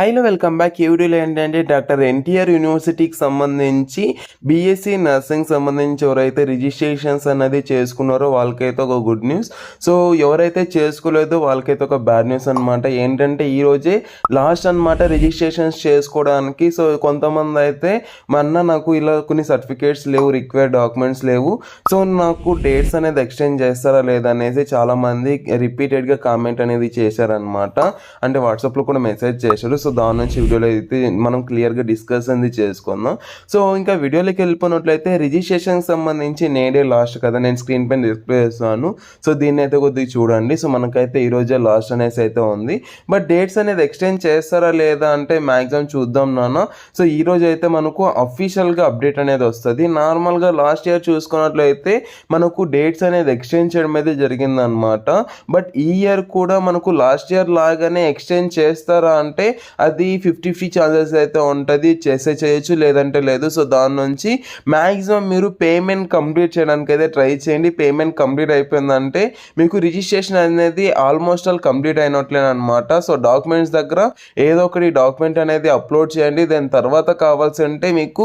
హైలో welcome back. ఈ వీడియోలో ఏంటంటే డాక్టర్ ఎన్టీఆర్ యూనివర్సిటీకి సంబంధించి బీఎస్సీ నర్సింగ్ సంబంధించి ఎవరైతే రిజిస్ట్రేషన్స్ అనేది చేసుకున్నారో వాళ్ళకైతే ఒక గుడ్ న్యూస్. సో ఎవరైతే చేసుకోలేదో వాళ్ళకైతే ఒక బ్యాడ్ న్యూస్ అనమాట ఏంటంటే ఈ రోజే లాస్ట్ అనమాట రిజిస్ట్రేషన్స్ చేసుకోవడానికి. సో కొంతమంది అయితే మొన్న నాకు ఇలా కొన్ని సర్టిఫికేట్స్ లేవు రిక్వైర్డ్ డాక్యుమెంట్స్ లేవు. సో నాకు డేట్స్ అనేది ఎక్స్టెండ్ చేస్తారా లేదా అనేసి చాలామంది రిపీటెడ్గా కామెంట్ అనేది చేశారనమాట అంటే వాట్సాప్లో కూడా మెసేజ్ చేశారు. సో దాని నుంచి వీడియోలో అయితే మనం క్లియర్గా డిస్కస్ అనేది చేసుకుందాం. సో ఇంకా వీడియోలోకి వెళ్ళిపోయినట్లయితే రిజిస్ట్రేషన్కి సంబంధించి నేడే లాస్ట్ కదా. నేను స్క్రీన్ పైన డిస్ప్లే చేస్తాను. సో దీన్ని అయితే కొద్దిగా చూడండి. సో మనకైతే ఈ రోజే లాస్ట్ అనేసి అయితే ఉంది. బట్ డేట్స్ అనేది ఎక్స్టెండ్ చేస్తారా లేదా అంటే మ్యాక్సిమం చూద్దాం నాన్న. సో ఈ రోజు అయితే మనకు అఫీషియల్గా అప్డేట్ అనేది వస్తుంది. నార్మల్గా లాస్ట్ ఇయర్ చూసుకున్నట్లయితే మనకు డేట్స్ అనేది ఎక్స్టెండ్ చేయడం అయితే జరిగిందనమాట బట్ ఈ ఇయర్ కూడా మనకు లాస్ట్ ఇయర్ లాగానే ఎక్స్టెండ్ చేస్తారా అంటే అది ఫిఫ్టీ ఫిఫ్టీ ఛాన్సెస్ అయితే ఉంటుంది. చేసే చేయొచ్చు లేదంటే లేదు. సో దాని నుంచి మ్యాక్సిమం మీరు పేమెంట్ కంప్లీట్ చేయడానికి అయితే ట్రై చేయండి. పేమెంట్ కంప్లీట్ అయిపోయిందంటే మీకు రిజిస్ట్రేషన్ అనేది ఆల్మోస్ట్ ఆల్ కంప్లీట్ అయినట్లేనమాట సో డాక్యుమెంట్స్ దగ్గర ఏదో ఒకటి డాక్యుమెంట్ అనేది అప్లోడ్ చేయండి. దాని తర్వాత కావాల్సి ఉంటే మీకు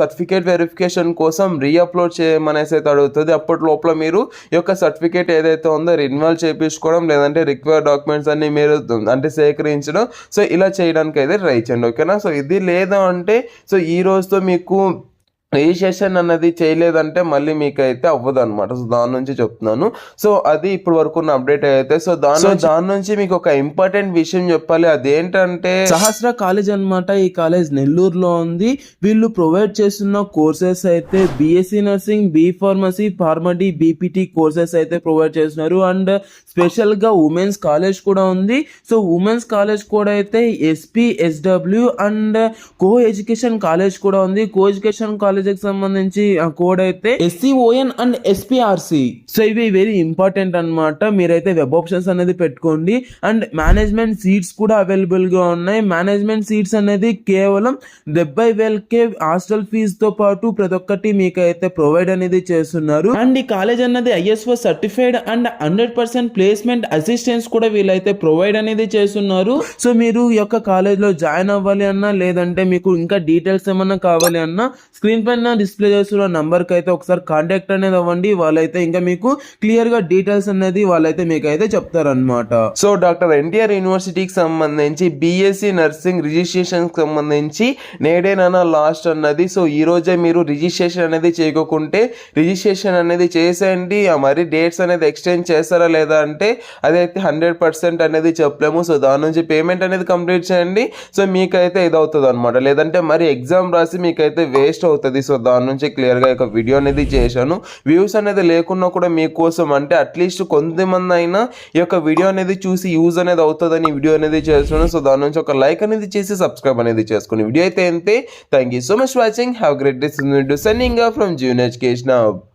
సర్టిఫికేట్ వెరిఫికేషన్ కోసం రీఅప్లోడ్ చేయమనేసి అయితే అడుగుతుంది. అప్పటి లోపల మీరు ఈ యొక్క సర్టిఫికేట్ ఏదైతే ఉందో రిన్యువల్ చేయించుకోవడం లేదంటే రిక్వైర్డ్ డాక్యుమెంట్స్ అన్ని మీరు అంటే సేకరించడం. సో ఇలా చేయడానికి అయితే ట్రై చేయండి ఓకేనా? సో ఇది లేదు అంటే సో ఈ రోజుతో మీకు రిజిస్ట్రేషన్ అన్నది చేయలేదంటే మళ్ళీ మీకు అయితే అవ్వదు అనమాట సో దాని నుంచి చెప్తున్నాను. సో అది ఇప్పుడు వరకు ఉన్న అప్డేట్ అయితే సో దాని దాని నుంచి మీకు ఒక ఇంపార్టెంట్ విషయం చెప్పాలి. అదేంటంటే సహస్ర కాలేజ్ అన్నమాట ఈ కాలేజ్ నెల్లూరులో ఉంది. వీళ్ళు ప్రొవైడ్ చేస్తున్న కోర్సెస్ అయితే BSc nursing B pharmacy PharmD BPT courses అయితే ప్రొవైడ్ చేస్తున్నారు. అండ్ స్పెషల్గా ఉమెన్స్ కాలేజ్ కూడా ఉంది. సో ఉమెన్స్ కాలేజ్ కూడా అయితే SP SW and co education college కూడా ఉంది. కో ఎడ్యుకేషన్ కాలేజ్ కి సంబంధించి ఆ కోడ్ అయితే ఎస్సీఓఎన్ అండ్ ఎస్పీఆర్సి సో ఇవి వెరీ ఇంపార్టెంట్ అన్నమాట. మీరైతే వెబ్ ఆప్షన్స్ అనేది పెట్టుకోండి. అండ్ మేనేజ్మెంట్ సీట్స్ కూడా అవైలబుల్గా ఉన్నాయి. మేనేజ్మెంట్ సీట్స్ అనేది కేవలం డెబ్బై వేలకే హాస్టల్ ఫీజు తో పాటు ప్రతి ఒక్కటి మీకు అయితే ప్రొవైడ్ అనేది చేస్తున్నారు. అండ్ ఈ కాలేజ్ అన్నది ISO certified and hundred percent placement assistance కూడా వీళ్ళైతే ప్రొవైడ్ అనేది చేస్తున్నారు. సో మీరు ఈ యొక్క కాలేజ్లో జాయిన్ అవ్వాలి అన్నా లేదంటే మీకు ఇంకా డీటెయిల్స్ ఏమన్నా కావాలి అన్నా స్క్రీన్ పైన డిస్ప్లే చేస్తున్న నంబర్కి అయితే ఒకసారి కాంటాక్ట్ అనేది అవ్వండి. వాళ్ళైతే ఇంకా మీకు క్లియర్గా డీటెయిల్స్ అనేది వాళ్ళైతే మీకు అయితే చెప్తారనమాట సో డాక్టర్ ఎన్టీఆర్ యూనివర్సిటీకి సంబంధించి బీఎస్సీ నర్సింగ్ రిజిస్ట్రేషన్ సంబంధించి నేడేనా లాస్ట్ అన్నది. సో ఈ రోజే మీరు రిజిస్ట్రేషన్ అనేది చేయకుంటే రిజిస్ట్రేషన్ అనేది చేసేయండి. మరి డేట్స్ అనేది ఎక్స్టెండ్ చేస్తారా లేదా అంటే అదైతే హండ్రెడ్ పర్సెంట్ అనేది చెప్పలేము. సో దాని నుంచి పేమెంట్ అనేది కంప్లీట్ చేయండి. సో మీకైతే ఇది అవుతుంది అనమాట లేదంటే మరి ఎగ్జామ్ రాసి మీకైతే వేస్ట్ అవుతుంది. సో దాని నుంచి క్లియర్గా ఒక వీడియో అనేది చేశాను. వ్యూస్ అనేది లేకున్నా కూడా మీకోసం అంటే అట్లీస్ట్ కొంతమంది అయినా ఈ యొక్క వీడియో అనేది చూసి యూజ్ అనేది అవుతుందని వీడియో అనేది చేస్తున్నాను. సో దాని నుంచి ఒక లైక్ అనేది చేసి సబ్స్క్రైబ్ అనేది చేసుకుని వీడియో అయితే అంతే. Thank you so much watching have great this sending from Jeevan education